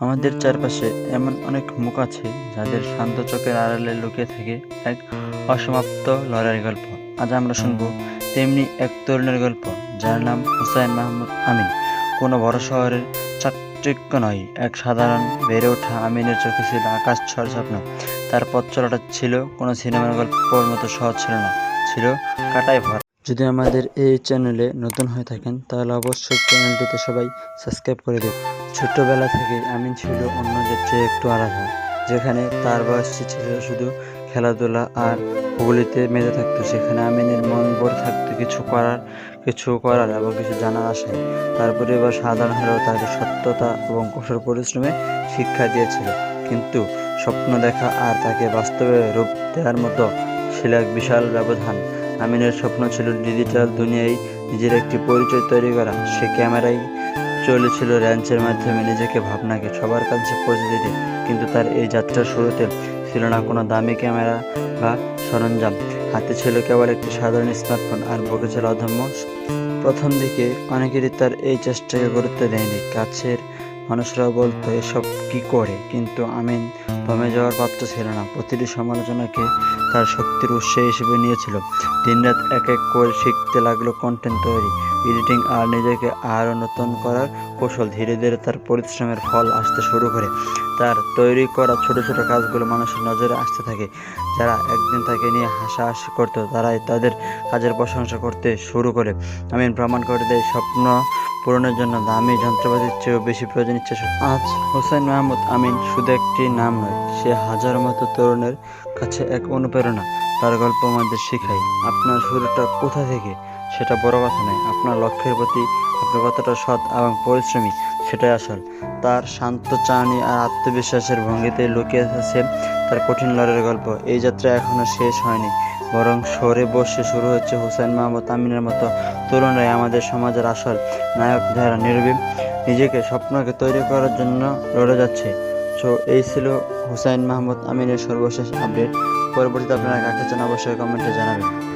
আমাদের চারপাশে এমন অনেক মুখ আছে যাদের শান্ত চোখের আড়ালে লুকিয়ে থাকে এক অসমাপ্ত লড়াইয়ের গল্প। আজ আমরা শুনব তেমনি এক তরুণের গল্প যার নাম হুসাইন মাহমুদ আমিন। কোনো বড় শহরের চাকচিক্য নয় এক সাধারণ বেড়ে ওঠা আমিনের চোখে ছিল আকাশ ছড় স্বপ্ন। তার পথ চলাটা ছিল কোনো সিনেমার গল্পর মতো সহজ ছিল না ছিল কাটায় ভরা। যদি আমাদের এই চ্যানেলে নতুন হয়ে থাকেন তাহলে অবশ্যই চ্যানেলটিতে সবাই সাবস্ক্রাইব করে দেব ছোট্টবেলা থেকে আমিন ছিল অন্যদের চেয়ে একটু আলাদা, যেখানে তার বয়সী ছিল শুধু খেলাধুলা আর হুগলিতে মেতে থাকতো। সেখানে আমিনের মন ভরে থাকতো কিছু করার কিছু করার এবং কিছু জানার আশায়। তার পরিবার সাধারণ হলেও তাকে সত্যতা এবং কঠোর পরিশ্রমে শিক্ষা দিয়েছিল। কিন্তু স্বপ্ন দেখা আর তাকে বাস্তবে রূপ দেওয়ার মতো ছিল এক বিশাল ব্যবধান। আমিনের স্বপ্ন ছিল ডিজিটাল দুনিয়ায় নিজের একটি পরিচয় তৈরি করা। সে ক্যামেরায় চলেছিল র্যাঞ্চের মাধ্যমে নিজেকে ভাবনাকে সবার কাছে পৌঁছে দিতে, কিন্তু তার এই যাত্রার শুরুতে ছিল না কোনো দামি ক্যামেরা বা সরঞ্জাম। হাতে ছিল কেবল একটি সাধারণ স্মার্টফোন আর বুকে ছিল অধম্য প্রথম দিকে অনেকেরই তার এই চেষ্টাকে গুরুত্ব দেয়নি। কাছের মানুষরাও বলতো, এসব কি করে? কিন্তু আমিন দমে যাওয়ার পাত্র ছিল না। প্রতিটি সমালোচনাকে তার শক্তির উৎস হিসেবে নিয়েছিল। দিনরাত এক এক করে শিখতে লাগল কন্টেন্ট তৈরি। এডিটিং আর নিজেকে আরও নতুন করার কৌশল ধীরে ধীরে তার পরিশ্রমের ফল আসতে শুরু করে। তার তৈরি করা ছোট ছোট কাজগুলো মানুষের নজরে আসতে থাকে। যারা একদিন তাকে নিয়ে হাসাহাসি করতো, তারাই তাদের কাজের প্রশংসা করতে শুরু করে। আমিন প্রমাণ করে দেয়, স্বপ্ন পূরণের জন্য দামি যন্ত্রপাতির চেয়েও বেশি প্রয়োজন ইচ্ছে আজ হোসেন মাহমুদ আমিন শুধু একটি নাম নয়, সে হাজার মতো তরুণের কাছে এক অনুপ্রেরণা। তার গল্প আমাদের শেখায়, আপনার শুরুটা কোথা থেকে? সেটা বড় কথা নয়। আপনার লক্ষ্যের প্রতি আপনি কতটা সৎ এবং পরিশ্রমী, সেটাই আসল। তার শান্ত চাহনি আর আত্মবিশ্বাসের ভঙ্গিতে লুকিয়ে আছে তার কঠিন লড়াইয়ের গল্প। এই যাত্রা এখনও শেষ হয়নি, বরং সরে বসে শুরু হচ্ছে হুসাইন মাহমুদ আমিনের মতো তরুণরাই আমাদের সমাজের আসল নায়ক যারা নির্ভীম নিজেকে স্বপ্নকে তৈরি করার জন্য লড়ে যাচ্ছে। সো, এই ছিল হুসাইন মাহমুদ আমিনের সর্বশেষ আপডেট। পরবর্তীতে আপনারা কাকে চান অবশ্যই কমেন্টে জানাবেন।